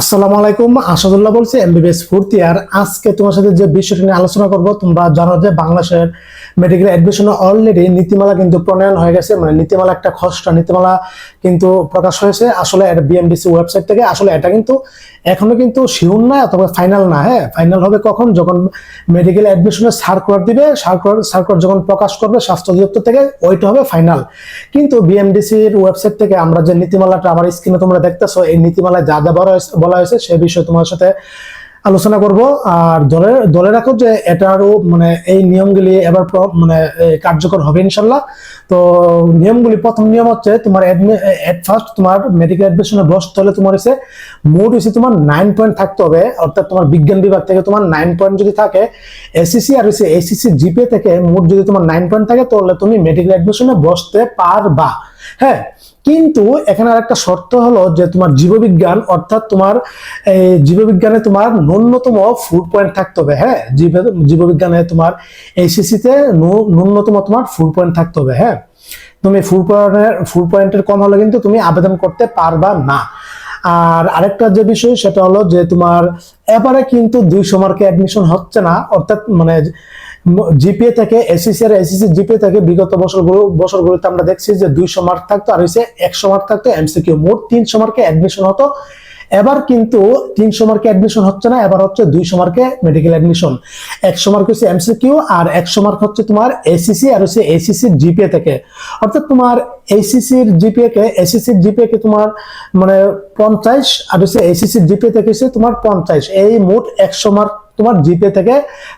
আসসালামু আলাইকুম, আসাদুল্লাহ বলছি এমবিবিএস ফোর্থ ইয়ার আজকে তোমার সাথে যে বিষয়টি নিয়ে আলোচনা করব, তোমরা জানো যে বাংলাদেশের মেডিকেল অ্যাডমিশনে অলরেডি নীতিমালা কিন্তু প্রণয়ন হয়ে গেছে। মানে নীতিমালা একটা খসড়া নীতিমালা কিন্তু প্রকাশ হয়েছে। আসলে বিএমডিসি ওয়েবসাইট থেকে, আসলে এটা কিন্তু এখনও কিন্তু শিউর না অথবা ফাইনাল না হ্যাঁ? ফাইনাল হবে কখন? যখন মেডিকেল অ্যাডমিশনের সার্কুলার দিবে সার্কুলার সার্কুলার যখন প্রকাশ করবে, স্বাস্থ্য অধিদপ্তর থেকে, ওইটা হবে ফাইনাল কিন্তু বিএমডিসির ওয়েবসাইট থেকে আমরা যে নীতিমালাটা আমার স্ক্রিনে তোমরা দেখতেছো, এই নীতিমালায় যা যা হয়েছে- বলা হয়েছে, সে বিষয়ে তোমার সাথে আলোচনা করব। আর ধরে ধরে রাখো যে এটারও মানে এই নিয়মগুলি এবার মানে কার্যকর হবে ইনশাল্লাহ। তো নিয়মগুলি, প্রথম নিয়ম হচ্ছে তোমার এট ফার্স্ট তোমার মেডিকেল অ্যাডমিশনে বসতে হলে তোমার হচ্ছে, মোট হচ্ছে তোমার নাইন পয়েন্ট থাকতে হবে। অর্থাৎ তোমার বিজ্ঞান বিভাগ থেকে তোমার নাইন পয়েন্ট যদি থাকে এসিসি আর হচ্ছে এসিসি জিপে থেকে মোট যদি তোমার নাইন পয়েন্ট থাকে, তাহলে তুমি মেডিকেল অ্যাডমিশনে বসতে পারবা। হ্যাঁ? কিন্তু এখানে আর একটা শর্ত হলো যে তোমার জীববিজ্ঞান, অর্থাৎ তোমার জীববিজ্ঞানে তোমার ন্যূনতম ফুড পয়েন্ট থাকতে হবে হ্যাঁ? জীববিজ্ঞানে তোমার এইচএসসিতে ন্যূনতম তোমার ফুড পয়েন্ট থাকতে হবে হ্যাঁ? তুমি ফুল পয়েন্টের ফুল পয়েন্টের কম হলে কিন্তু তুমি আবেদন করতে পারবা না। আর আরেকটা যে বিষয়, সেটা হলো যে তোমার এবারে কিন্তু দুইশো মার্কে অ্যাডমিশন হচ্ছে না, অর্থাৎ মানে জিপিএ থেকে এসিসি আর এসিসি জিপিএ থেকে বিগত বছরগুলো বছরগুলোতে আমরা দেখছি যে দুইশো মার্ক থাকতো, আর হচ্ছে একশো মার্ক থাকতো এমসিকিউ মোট তিনশো মার্কে অ্যাডমিশন হতো। এবার কিন্তু তিনশো মার্কে অ্যাডমিশন হচ্ছে না, এবার হচ্ছে দুইশো মার্কে মেডিকেল অ্যাডমিশন একশো মার্ক হচ্ছে এমসিকিউ আর একশো মার্ক হচ্ছে তোমার এসিসি আর হচ্ছে এসিসির জিপিএ থেকে। অর্থাৎ তোমার এসিসির জিপিএ কে এসিসির জিপিএ কে তোমার মানে পঞ্চাশ, আর হচ্ছে এসিসির জিপিএ থেকে হচ্ছে তোমার পঞ্চাশ। এই মোট একশো মার্ক তোমার জিপে থেকে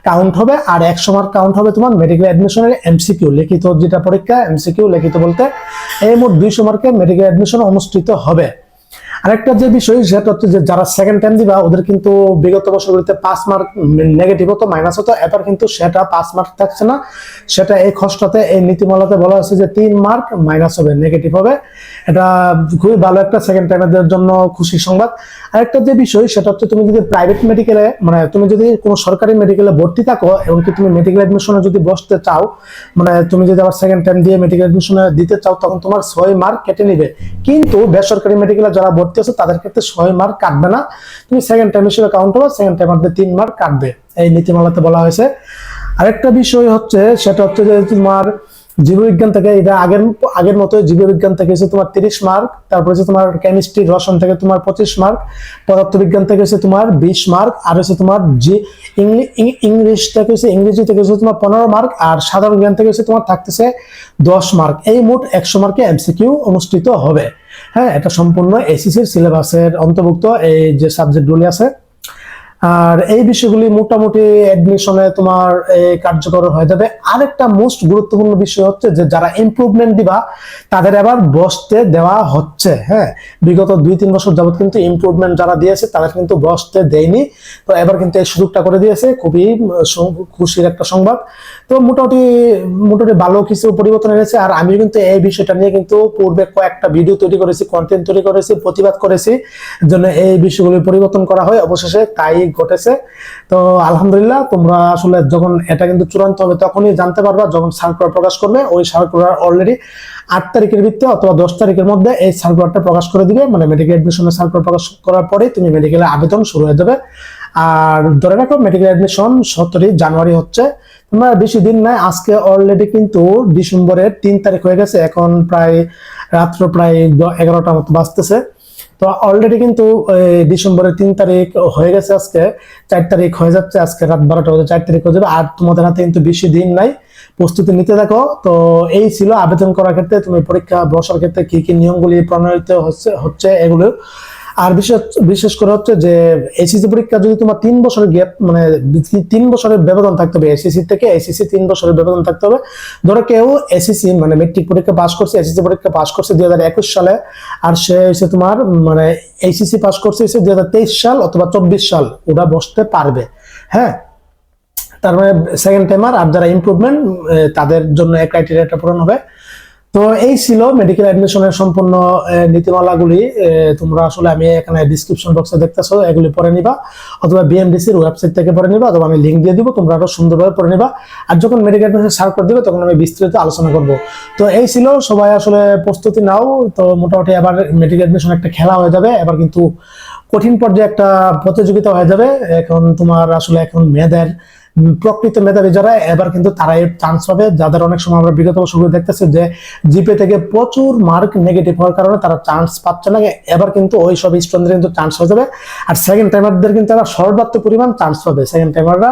কাউন্ট হবে আর একশো মার্ক কাউন্ট হবে তোমার মেডিকেল অ্যাডমিশনের এমসিকিউ লিখিত যেটা পরীক্ষা এমসিকিউ লিখিত বলতে এই মোট দুইশো মার্কে মেডিকেল অ্যাডমিশন অনুষ্ঠিত হবে। আরেকটা যে বিষয়, সেটা হচ্ছে যে যারা সেকেন্ড টাইম দিবা, ওদের কিন্তু বিগত বছরগুলিতে পাঁচ মার্ক নেগেটিভ হতো মাইনাস হতো, এবার কিন্তু সেটা পাঁচ মার্ক থাকছে না। সেটা এই খসড়াতে এই নীতিমালাতে বলা হচ্ছে যে তিন মার্ক মাইনাস হবে নেগেটিভ হবে। এটা খুবই ভালো একটা সেকেন্ড টাইমের জন্য খুশির সংবাদ। আরেকটা যে বিষয়, সেটা হচ্ছে তুমি যদি প্রাইভেট মেডিকেলে মানে তুমি যদি কোনো সরকারি মেডিকেলে ভর্তি থাকো, এমনকি তুমি মেডিকেল অ্যাডমিশনে যদি বসতে চাও মানে তুমি যদি আবার সেকেন্ড টাইম দিয়ে মেডিকেল অ্যাডমিশনে দিতে চাও, তখন তোমার ছয় মার্ক কেটে নিবে। কিন্তু বেসরকারি মেডিকেলে যারা ভর্তি আছে তাদের ক্ষেত্রে ছয় মার্ক কাটবে না। তুমি সেকেন্ড টাইম হিসেবে কাউন্ট হবে সেকেন্ড টাইম মধ্যে তিন মার্ক কাটবে। এই নীতিমালাতে বলা হয়েছে। আরেকটা বিষয় হচ্ছে, সেটা হচ্ছে যে তোমার জীববিজ্ঞান থেকে, এটা আগের আগের মতো জীববিজ্ঞান থেকে হচ্ছে তোমার তিরিশ মার্ক, তারপর হচ্ছে তোমার কেমিস্ট্রি রসায়ন থেকে তোমার পঁচিশ মার্ক, পদার্থবিজ্ঞান থেকে হচ্ছে তোমার বিশ মার্ক, আর হচ্ছে তোমার জি ইংলিশ থেকে হচ্ছে ইংরেজি থেকে হচ্ছে তোমার পনেরো মার্ক, আর সাধারণ জ্ঞান থেকে হচ্ছে তোমার থাকতেছে দশ মার্ক। এই মোট একশো মার্কে এমসিকিউ অনুষ্ঠিত হবে। হ্যাঁ এটা সম্পূর্ণ এসিসির সিলেবাসের অন্তর্ভুক্ত এই যে সাবজেক্টগুলি আছে আর এই বিষয়গুলি মোটামুটি অ্যাডমিশনে তোমার কার্যকর হয়ে। যাবে আরেকটা মোস্ট গুরুত্বপূর্ণ বিষয় হচ্ছে যে, যারা ইমপ্রুভমেন্ট দিবা, তাদের এবার বসতে দেওয়া হচ্ছে হ্যাঁ? বিগত দুই তিন বছর যাবত কিন্তু ইমপ্রুভমেন্ট যারা দিয়েছে তাদের কিন্তু বসতে দেয়নি। তো এবার কিন্তু এই সুযোগটা করে দিয়েছে। খুবই খুশির একটা সংবাদ। তো মোটামুটি মোটামুটি ভালো কিছু পরিবর্তন এনেছে। আর আমি কিন্তু এই বিষয়টা নিয়ে কিন্তু পূর্বে কয়েকটা ভিডিও তৈরি করেছি কন্টেন্ট তৈরি করেছি, প্রতিবাদ করেছি জন্য এই বিষয়গুলি পরিবর্তন করা হয়। অবশেষে তাই ঘটেছে। তো আলহামদুলিল্লাহ, তোমরা আসলে যখন এটা কিন্তু চূড়ান্ত হবে, তখনই জানতে পারবা যখন সার্কুলার প্রকাশ করবে। ওই সার্কুলার অলরেডি আট তারিখের ভিত্তিতে অথবা দশ তারিখের মধ্যে এই সার্কুলারটা প্রকাশ করে দিবে। মানে মেডিকেল অ্যাডমিশনের সার্কুলার প্রকাশ করার পরে তুমি মেডিকেলের আবেদন শুরু হয়ে যাবে। আর ধরে রাখো মেডিকেল অ্যাডমিশন সতেরোই জানুয়ারি হচ্ছে। তোমার বেশি দিন নাই আজকে অলরেডি কিন্তু ডিসেম্বরের তিন তারিখ হয়ে গেছে। এখন প্রায় রাত্র প্রায় এগারোটার মতো বাজতেছে। তো অলরেডি কিন্তু ডিসেম্বরের তিন তারিখ হয়ে গেছে আজকে, চার তারিখ হয়ে যাচ্ছে, আজকে রাত বারোটা বাজে, চার তারিখ হয়ে যাবে। আর তোমাদের হাতে কিন্তু বেশি দিন নাই, প্রস্তুতি নিতে দেখো। তো এই ছিল আবেদন করার ক্ষেত্রে, তুমি পরীক্ষা বসার ক্ষেত্রে কি কি নিয়মগুলি প্রণয়িত হচ্ছে হচ্ছে এগুলো। আর বিশেষ বিশেষ করে হচ্ছে যে এসিসি পরীক্ষা যদি তোমার তিন বছরের গ্যাপ মানে তিন বছরের ব্যবধান থাকতে হবে এসিসি থেকে এসিসি তিন বছরের ব্যবধান থাকতে হবে। ধরো কেউ এসিসি মানে মেট্রিক পরীক্ষা পাস করছে এসিসি পরীক্ষা পাস করছে দুই হাজার একুশ সালে, আর সে হচ্ছে তোমার মানে এইচএসসি পাস করছে হচ্ছে দুই হাজার তেইশ সাল অথবা চব্বিশ সাল, ওরা বসতে পারবে। হ্যাঁ? তার মানে সেকেন্ড টাইমার আর যারা ইমপ্রুভমেন্ট তাদের জন্য এই ক্রাইটেরিয়াটা পূরণ হবে। তো এই ছিল মেডিকেল অ্যাডমিশনের সম্পূর্ণ নীতিমালাগুলি। তোমরা আসলে আমি এখানে ডিসক্রিপশন বক্সে দেখতেছো, এগুলি পড়ে নিবা। অথবা বিএমডিসির ওয়েবসাইট থেকে পড়ে নিবা, অথবা আমি লিঙ্ক দিয়ে দিব, তোমরা আরও সুন্দরভাবে পড়ে নিবা। আর যখন মেডিকেল অ্যাডমিশন সার্কুলার দিবে, তখন আমি বিস্তারিত আলোচনা করব। তো এই ছিল, সবাই আসলে প্রস্তুতি নাও। তো মোটামুটি এবার মেডিকেল অ্যাডমিশন একটা খেলা হয়ে যাবে। এবার কিন্তু কঠিন পর্যায়ে একটা প্রতিযোগিতা হয়ে যাবে। এখন তোমার আসলে এখন মেয়েদের প্রকৃত মেধাবী যারা, এবার কিন্তু তারাই চান্স পাবে। যাদের অনেক সময় আমরা বিগত বছরগুলো দেখতেছি যে জিপে থেকে প্রচুর মার্ক নেগেটিভ হওয়ার কারণে তারা চান্স পাচ্ছে না। এবার কিন্তু ওই সব স্টুডেন্টদের কিন্তু চান্স হয়ে যাবে। আর সেকেন্ড টাইমারদের কিন্তু এবার সর্বাত্মক পরিমাণ চান্স পাবে। সেকেন্ড টাইমাররা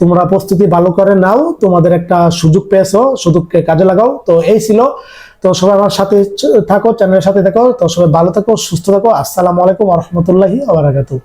তোমরা প্রস্তুতি ভালো করে নাও, তোমাদের একটা সুযোগ পেয়েছ, সুযোগকে কাজে লাগাও। তো এই ছিল। তো সবাই আমার সাথে থাকো চ্যানেলের সাথে থাকো। তো সবাই ভালো থাকো, সুস্থ থাকো। আসসালামু আলাইকুম রহমতুল্লাহি আবরাকাতু